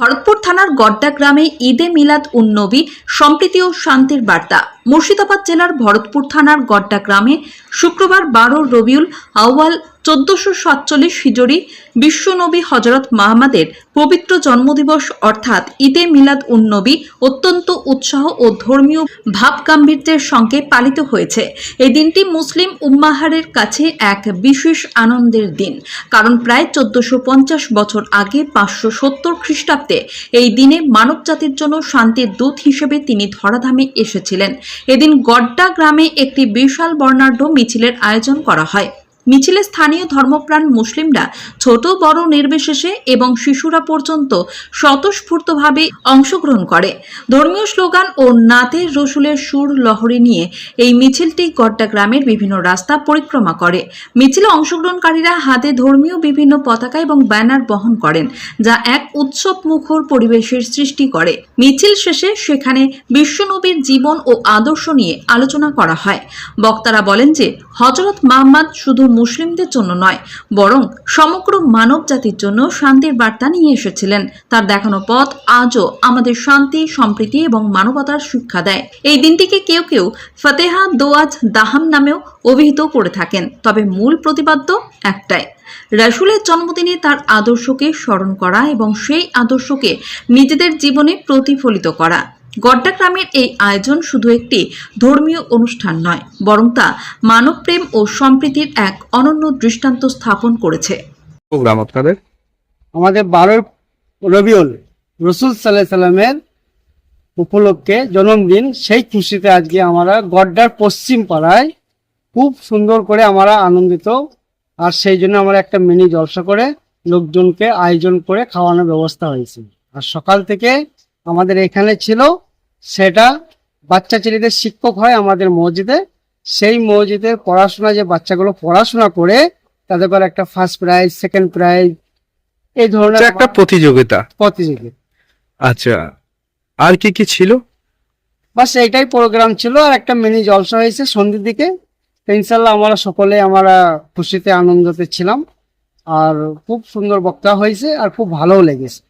ভরতপুর থানার গড্ডা গ্রামে ঈদে মিলাদ উন্নবী সম্প্রীতি ও শান্তির বার্তা। মুর্শিদাবাদ জেলার ভরতপুর থানার গড্ডা গ্রামে শুক্রবার বারো রবিউল আউয়াল চোদ্দশো সাতচল্লিশ হিজড়ি বিশ্বনবী হজরত মাহমাদের পবিত্র জন্মদিবস অর্থাৎ ঈদে মিলাদ উন্নবী অত্যন্ত উৎসাহ ও ধর্মীয় ভাব গাম্ভীর্যের সঙ্গে পালিত হয়েছে। এই দিনটি মুসলিম উম্মাহারের কাছে এক বিশেষ আনন্দের দিন। কারণ প্রায় চোদ্দশো পঞ্চাশ বছর আগে পাঁচশো সত্তর খ্রিস্টাব্দে এই দিনে মানবজাতির জন্য শান্তির দূত হিসেবে তিনি ধরাধামে এসেছিলেন। এদিন গড্ডা গ্রামে একটি বিশাল বর্ণাঢ্য মিছিলের আয়োজন করা হয়। মিছিলে স্থানীয় ধর্মপ্রাণ মুসলিমরা ছোট, বড়, নির্বিশেষে এবং শিশুরা পর্যন্ত স্বতঃস্ফূর্তভাবে অংশগ্রহণ করে। ধর্মীয় স্লোগান ও নাতের রসুলের সুর লহরী নিয়ে এই মিছিলটি গড্ডা গ্রামের বিভিন্ন রাস্তা পরিক্রমা করে। মিছিলে অংশগ্রহণকারীরা হাতে ধর্মীয় বিভিন্ন পতাকা এবং ব্যানার বহন করেন, যা এক উৎসব মুখর পরিবেশের সৃষ্টি করে। মিছিল শেষে সেখানে বিশ্বনবীর জীবন ও আদর্শ নিয়ে আলোচনা করা হয়। বক্তারা বলেন যে হজরত মাহমদ শুধু মুসলিমদের জন্য নয়, বরং সমগ্র মানব জাতির জন্য শান্তির বার্তা নিয়ে এসেছিলেন। তার দেখানো পথ আজও আমাদের শান্তি, সম্প্রীতি এবং মানবতার শিক্ষা দেয়। এই দিনটিকে কেউ কেউ ফতেহা দোয়াজ দাহাম নামেও অভিহিত করে থাকেন, তবে মূল প্রতিপাদ্য একটাই। রাসুলের জন্মদিনে তার আদর্শকে স্মরণ করা এবং সেই আদর্শকে নিজেদের জীবনে প্রতিফলিত করা। গড্ডা গ্রামের এই আয়োজন শুধু একটি ধর্মীয় অনুষ্ঠান নয় বরং তা মানবপ্রেম ও সম্প্রীতির এক অনন্য দৃষ্টান্ত স্থাপন করেছে। প্রোগ্রাম আপনাদের? আমাদের বারোই রবিউল রসুল সাল্লাহ সাল্লামের উপলক্ষে জন্মদিন। সেই খুশিতে আজকে আমরা গড্ডার পশ্চিম পাড়ায় খুব সুন্দর করে আমরা আনন্দিত আর সেই জন্য আমরা একটা মিনি জলসা করে লোকজনকে আয়োজন করে খাওয়ানোর ব্যবস্থা হয়েছে। আর সকাল থেকে আমাদের এখানে ছিল সেটা বাচ্চা ছেলেদের শিক্ষক হয় আমাদের মসজিদে। সেই মসজিদের পড়াশোনা যে বাচ্চাগুলো পড়াশোনা করে তাদের করে একটা ফার্স্ট প্রাইজ সেকেন্ড প্রাইজ এই ধরনের একটা প্রতিযোগিতা। প্রতিযোগিতা আচ্ছা আর কি কি ছিল? বাস এইটাই প্রোগ্রাম ছিল আর একটা মিনি জলসা হয়েছে সন্ধ্যের দিকে। ইনশাল্লাহ আমরা সকলে আমরা খুশিতে আনন্দতে ছিলাম। আর খুব সুন্দর বক্তা হয়েছে আর খুব ভালোও লেগেছে।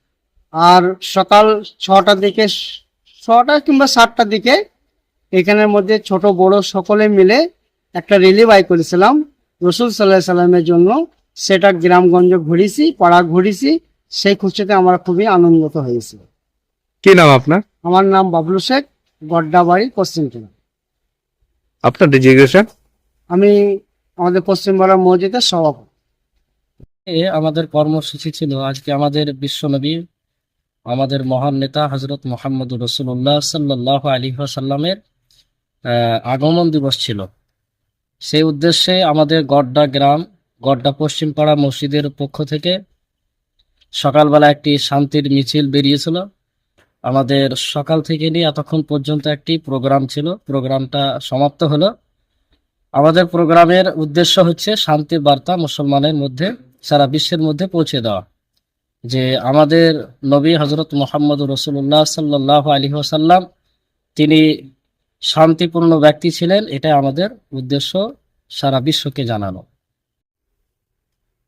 আর সকাল ছটার দিকে ছটা কিংবা সাতটার দিকে এখানের মধ্যে ছোট বড় সকলে মিলে একটা রেলি বাই করেছিলাম। রসুল সাল্লাহ সাল্লামের জন্য। সেটা গ্রামগঞ্জ ঘুরেছি পাড়া ঘুরেছি। সেই খুশিতে আমরা খুবই আনন্দিত হয়েছি। কি নাম আপনার? আমার নাম বাবলু শেখ গড্ডাবাড়ি পশ্চিমটুলা আপনার ডিজিগ্রেশন আমি আমাদের পশ্চিমবঙ্গ মসজিদের সভাপতি। এ আমাদের কর্মসূচি ছিল আজকে আমাদের বিশ্বনবী আমাদের মহান নেতা হজরত মোহাম্মদ রসুল্লাহ সাল্লাহ আলী সাল্লামের আগমন দিবস ছিল। সেই উদ্দেশ্যে আমাদের গড্ডা গ্রাম, গড্ডা পশ্চিমপাড়া মসজিদের পক্ষ থেকে সকালবেলা একটি শান্তির মিছিল বেরিয়েছিল। আমাদের সকাল থেকে নিয়ে এতক্ষণ পর্যন্ত একটি প্রোগ্রাম ছিল। প্রোগ্রামটা সমাপ্ত হলো। আমাদের প্রোগ্রামের উদ্দেশ্য হচ্ছে শান্তির বার্তা মুসলমানের মধ্যে, সারা বিশ্বের মধ্যে পৌঁছে দেওয়া। যে আমাদের নবী হজরত মোহাম্মদ রসুল্লাহ সাল্লাহ আলী ওসাল্লাম তিনি শান্তিপূর্ণ ব্যক্তি ছিলেন এটা আমাদের উদ্দেশ্য সারা বিশ্বকে জানানো।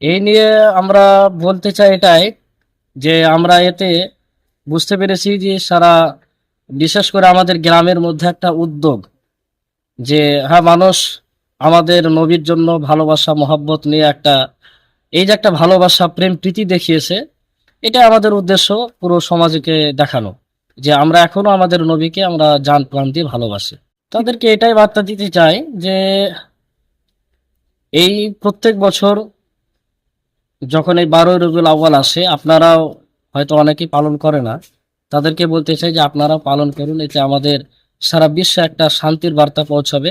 এই নিয়ে আমরা বলতে চাই এটাই যে আমরা এতে বুঝতে পেরেছি যে সারা, বিশেষ করে আমাদের গ্রামের মধ্যে একটা উদ্যোগ যে হ্যাঁ মানুষ আমাদের নবীর জন্য ভালোবাসা, মহাব্বত নিয়ে একটা, এই যে একটা ভালোবাসা প্রেম প্রীতি দেখিয়েছে এটা আমাদের উদ্দেশ্য পুরো সমাজকে দেখানো, যে আমরা এখনও আমাদের নবীকে আমরা জান প্রাণ দিয়ে ভালোবাসি। তাদেরকে এটাই বার্তা দিতে চাই যে, এই প্রত্যেক বছর যখন এই বারোই রবিউল আউ্বাল আসে, আপনারাও হয়তো অনেকেই পালন করে না, তাদেরকে বলতে চাই যে আপনারাও পালন করুন, এতে আমাদের সারা বিশ্বে একটা শান্তির বার্তা পৌঁছাবে,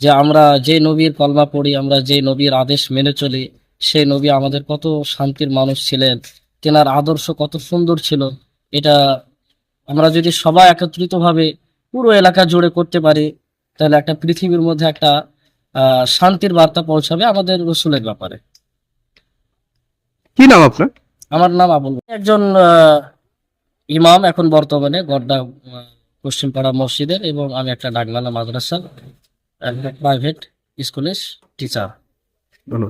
যে আমরা যে নবীর কলমা পড়ি, আমরা যে নবীর আদেশ মেনে চলি, সেই নবী আমাদের কত শান্তির মানুষ ছিলেন তেনার আদর্শ কত সুন্দর ছিল। এটা আমরা যদি সবাই একত্রিতভাবে পুরো এলাকা জুড়ে করতে পারি তাহলে একটা পৃথিবীর মধ্যে একটা শান্তির বার্তা পৌঁছাবে আমাদের রসুলের ব্যাপারে। কি নাম আপনার? আমার নাম আবুল একজন ইমাম এখন বর্তমানে গড্ডা পশ্চিমপাড়া মসজিদের এবং আমি একটা ডাকমালা মাদ্রাসা প্রাইভেট স্কুলের টিচার ধন্যবাদ।